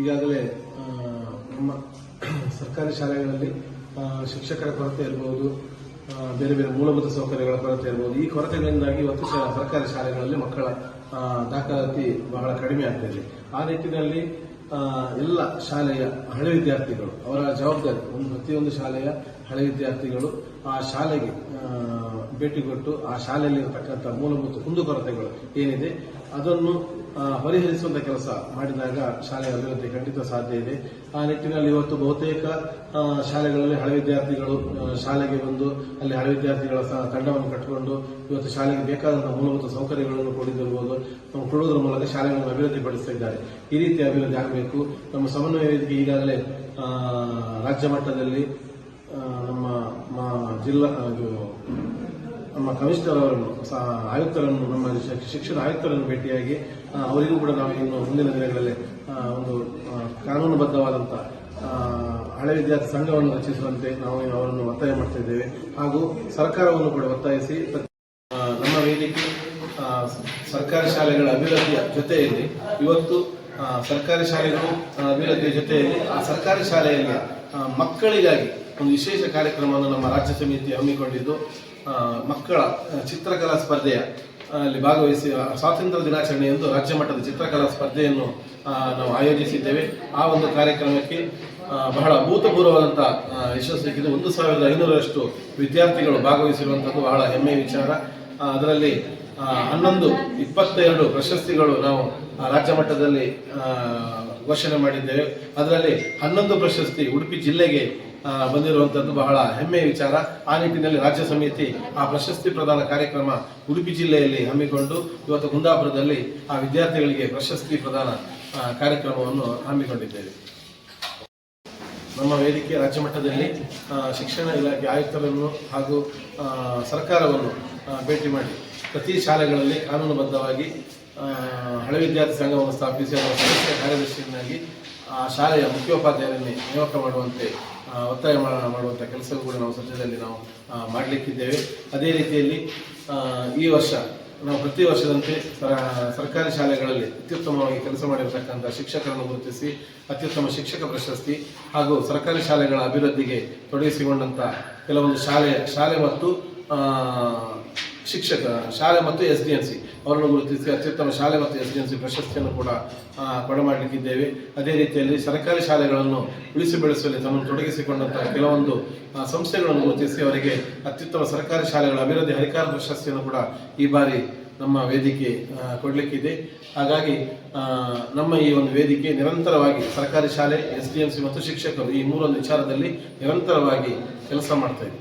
ಈಗಾಗಲೇ ನಮ್ಮ ಸರ್ಕಾರಿ ಶಾಲೆಗಳಲ್ಲಿ ಶಿಕ್ಷಕರ ಕೊರತೆ ಇರಬಹುದು ಬೇರೆ ಬೇರೆ ಮೂಲಭೂತ ಸೌಕರ್ಯಗಳ ಕೊರತೆ ಇರಬಹುದು ಈ ಕೊರತೆಗಳಿಂದಾಗಿ ಇವತ್ತು ಸರ್ಕಾರಿ ಶಾಲೆಗಳಲ್ಲಿ ಮಕ್ಕಳ ದಾಖಲಾತಿ ಬಹಳ ಕಡಿಮೆ ಆಗ್ತಾ ಇದೆ. ಆ ನಿಟ್ಟಿನಲ್ಲಿ ಎಲ್ಲ ಶಾಲೆಯ ಹಳೆ ವಿದ್ಯಾರ್ಥಿಗಳು, ಅವರ ಜವಾಬ್ದಾರಿ, ಒಂದು ಪ್ರತಿಯೊಂದು ಶಾಲೆಯ ಹಳೆ ವಿದ್ಯಾರ್ಥಿಗಳು, ಆ ಶಾಲೆಗೆ ಭೇಟಿ ಕೊಟ್ಟು, ಆ ಶಾಲೆಯಲ್ಲಿ ಇರತಕ್ಕಂಥ ಮೂಲಭೂತ ಕುಂದುಕೊರತೆಗಳು ಏನಿದೆ ಅದನ್ನು ಪರಿಹರಿಸುವಂತ ಕೆಲಸ ಮಾಡಿದಾಗ ಶಾಲೆಯ ಅಭಿವೃದ್ಧಿ ಖಂಡಿತ ಸಾಧ್ಯ ಇದೆ. ಆ ನಿಟ್ಟಿನಲ್ಲಿ ಇವತ್ತು ಬಹುತೇಕ ಶಾಲೆಗಳಲ್ಲಿ ಹಳೆ ವಿದ್ಯಾರ್ಥಿಗಳು ಶಾಲೆಗೆ ಬಂದು ಅಲ್ಲಿ ಹಳೆ ವಿದ್ಯಾರ್ಥಿಗಳ ತಂಡವನ್ನು ಕಟ್ಟಿಕೊಂಡು ಇವತ್ತು ಶಾಲೆಗೆ ಬೇಕಾದಂತಹ ಮೂಲಭೂತ ಸೌಕರ್ಯಗಳನ್ನು ಕೊಡಿದಿರಬಹುದು ಕೊಡುವುದರ ಮೂಲಕ ಶಾಲೆಗಳನ್ನು ಅಭಿವೃದ್ಧಿಪಡಿಸ್ತಾ ಇದ್ದಾರೆ. ಈ ರೀತಿ ಅಭಿವೃದ್ಧಿ ಆಗಬೇಕು. ನಮ್ಮ ಸಮನ್ವಯ ವೇದಿಕೆ ಈಗಾಗಲೇ ರಾಜ್ಯ ಮಟ್ಟದಲ್ಲಿ ನಮ್ಮ ಜಿಲ್ಲಾ ನಮ್ಮ ಕಮಿಷನರ್ ಆಯುಕ್ತರನ್ನು ನಮ್ಮ ಶಿಕ್ಷಣ ಆಯುಕ್ತರನ್ನು ಭೇಟಿಯಾಗಿ ಅವರಿಗೂ ಕೂಡ ನಾವು ಇನ್ನು ಮುಂದಿನ ದಿನಗಳಲ್ಲಿ ಒಂದು ಕಾನೂನುಬದ್ಧವಾದಂತಹ ಹಳೆ ವಿದ್ಯಾರ್ಥಿ ಸಂಘವನ್ನು ರಚಿಸುವಂತೆ ನಾವು ಅವರನ್ನು ಒತ್ತಾಯ ಮಾಡ್ತಾ ಇದ್ದೇವೆ. ಹಾಗೂ ಸರ್ಕಾರವನ್ನು ಕೂಡ ಒತ್ತಾಯಿಸಿ ನಮ್ಮ ವೇದಿಕೆ ಸರ್ಕಾರಿ ಶಾಲೆಗಳ ಅಭಿವೃದ್ಧಿಯ ಜೊತೆಯಲ್ಲಿ, ಇವತ್ತು ಸರ್ಕಾರಿ ಶಾಲೆಗಳು ಅಭಿವೃದ್ಧಿಯ ಜೊತೆಯಲ್ಲಿ, ಆ ಸರ್ಕಾರಿ ಶಾಲೆಯಲ್ಲಿ ಮಕ್ಕಳಿಗಾಗಿ ಒಂದು ವಿಶೇಷ ಕಾರ್ಯಕ್ರಮವನ್ನು ನಮ್ಮ ರಾಜ್ಯ ಸಮಿತಿ ಹಮ್ಮಿಕೊಂಡಿದ್ದು ಮಕ್ಕಳ ಚಿತ್ರಕಲಾ ಸ್ಪರ್ಧೆಯ ಅಲ್ಲಿ ಭಾಗವಹಿಸಿ ಸ್ವಾತಂತ್ರ್ಯ ದಿನಾಚರಣೆಯಂದು ರಾಜ್ಯ ಮಟ್ಟದ ಚಿತ್ರಕಲಾ ಸ್ಪರ್ಧೆಯನ್ನು ನಾವು ಆಯೋಜಿಸಿದ್ದೇವೆ. ಆ ಒಂದು ಕಾರ್ಯಕ್ರಮಕ್ಕೆ ಬಹಳ ಅಭೂತಪೂರ್ವವಾದಂಥ ಸಿಕ್ಕಿದೆ ಒಂದು ಸಾವಿರದ ಐನೂರರಷ್ಟು ವಿದ್ಯಾರ್ಥಿಗಳು ಭಾಗವಹಿಸಿರುವಂಥದ್ದು ಬಹಳ ಹೆಮ್ಮೆಯ ವಿಚಾರ. ಅದರಲ್ಲಿ ಹನ್ನೊಂದು ಇಪ್ಪತ್ತೆರಡು ಪ್ರಶಸ್ತಿಗಳು ನಾವು ರಾಜ್ಯ ಮಟ್ಟದಲ್ಲಿ ಘೋಷಣೆ ಮಾಡಿದ್ದೇವೆ. ಅದರಲ್ಲಿ ಹನ್ನೊಂದು ಪ್ರಶಸ್ತಿ ಉಡುಪಿ ಜಿಲ್ಲೆಗೆ ಬಂದಿರುವಂಥದ್ದು ಬಹಳ ಹೆಮ್ಮೆಯ ವಿಚಾರ. ಆ ನಿಟ್ಟಿನಲ್ಲಿ ರಾಜ್ಯ ಸಮಿತಿ ಆ ಪ್ರಶಸ್ತಿ ಪ್ರದಾನ ಕಾರ್ಯಕ್ರಮ ಉಡುಪಿ ಜಿಲ್ಲೆಯಲ್ಲಿ ಹಮ್ಮಿಕೊಂಡು ಇವತ್ತು ಕುಂದಾಪುರದಲ್ಲಿ ಆ ವಿದ್ಯಾರ್ಥಿಗಳಿಗೆ ಪ್ರಶಸ್ತಿ ಪ್ರದಾನ ಕಾರ್ಯಕ್ರಮವನ್ನು ಹಮ್ಮಿಕೊಂಡಿದ್ದೇವೆ. ನಮ್ಮ ವೇದಿಕೆ ರಾಜ್ಯ ಮಟ್ಟದಲ್ಲಿ ಶಿಕ್ಷಣ ಇಲಾಖೆ ಆಯುಕ್ತರನ್ನು ಹಾಗೂ ಸರ್ಕಾರವನ್ನು ಭೇಟಿ ಮಾಡಿ ಪ್ರತಿ ಶಾಲೆಗಳಲ್ಲಿ ಕಾನೂನುಬದ್ಧವಾಗಿ ಹಳೆ ವಿದ್ಯಾರ್ಥಿ ಸಂಘವನ್ನು ಸ್ಥಾಪಿಸಿ ಅದರ ಸದಸ್ಯ ಕಾರ್ಯದರ್ಶಿಯನ್ನಾಗಿ, ಆ, ಶಾಲೆಯ ಮುಖ್ಯೋಪಾಧ್ಯಾಯರನ್ನೇ ನೇಮಕ ಮಾಡುವಂತೆ ಒತ್ತಾಯ ಮಾಡುವಂಥ ಕೆಲಸವೂ ಕೂಡ ನಾವು ಸದ್ಯದಲ್ಲಿ ನಾವು ಮಾಡಲಿಕ್ಕಿದ್ದೇವೆ. ಅದೇ ರೀತಿಯಲ್ಲಿ ಈ ವರ್ಷ, ನಾವು ಪ್ರತಿ ವರ್ಷದಂತೆ ಸರ- ಸರ್ಕಾರಿ ಶಾಲೆಗಳಲ್ಲಿ ಅತ್ಯುತ್ತಮವಾಗಿ ಕೆಲಸ ಮಾಡಿರತಕ್ಕಂಥ ಶಿಕ್ಷಕರನ್ನು ಗುರುತಿಸಿ, ಅತ್ಯುತ್ತಮ ಶಿಕ್ಷಕ ಪ್ರಶಸ್ತಿ ಹಾಗೂ ಸರ್ಕಾರಿ ಶಾಲೆಗಳ ಅಭಿವೃದ್ಧಿಗೆ ತೊಡಗಿಸಿಕೊಂಡಂಥ ಕೆಲವೊಂದು ಶಾಲೆ ಶಾಲೆ ಮತ್ತು ಶಿಕ್ಷಕ, ಶಾಲೆ ಮತ್ತು ಎಸ್ ಡಿ ಎನ್ ಸಿ ಅವರನ್ನು ಗುರುತಿಸಿ, ಅತ್ಯುತ್ತಮ ಶಾಲೆ ಮತ್ತು ಎಸ್ ಡಿ ಎನ್ ಸಿ ಪ್ರಶಸ್ತಿಯನ್ನು ಕೂಡ ಕೊಡಮಾಡಲಿಕ್ಕಿದ್ದೇವೆ ಅದೇ ರೀತಿಯಲ್ಲಿ ಸರ್ಕಾರಿ ಶಾಲೆಗಳನ್ನು ಉಳಿಸಿ ಬೆಳೆಸುವಲ್ಲಿ ತಮ್ಮನ್ನು ತೊಡಗಿಸಿಕೊಂಡಂತಹ ಕೆಲವೊಂದು ಸಂಸ್ಥೆಗಳನ್ನು ಗುರುತಿಸಿ ಅವರಿಗೆ ಅತ್ಯುತ್ತಮ ಸರ್ಕಾರಿ ಶಾಲೆಗಳ ಅಭಿವೃದ್ಧಿ ಹರಿಕಾರ ಪ್ರಶಸ್ತಿಯನ್ನು ಕೂಡ ಈ ಬಾರಿ ನಮ್ಮ ವೇದಿಕೆ ಕೊಡಲಿಕ್ಕಿದೆ. ಹಾಗಾಗಿ ನಮ್ಮ ಈ ಒಂದು ವೇದಿಕೆ ನಿರಂತರವಾಗಿ ಸರ್ಕಾರಿ ಶಾಲೆ ಎಸ್ ಡಿ ಎನ್ ಸಿ ಮತ್ತು ಶಿಕ್ಷಕರು ಈ ಮೂರೊಂದು ವಿಚಾರದಲ್ಲಿ ನಿರಂತರವಾಗಿ ಕೆಲಸ ಮಾಡ್ತಾ ಇದೆ.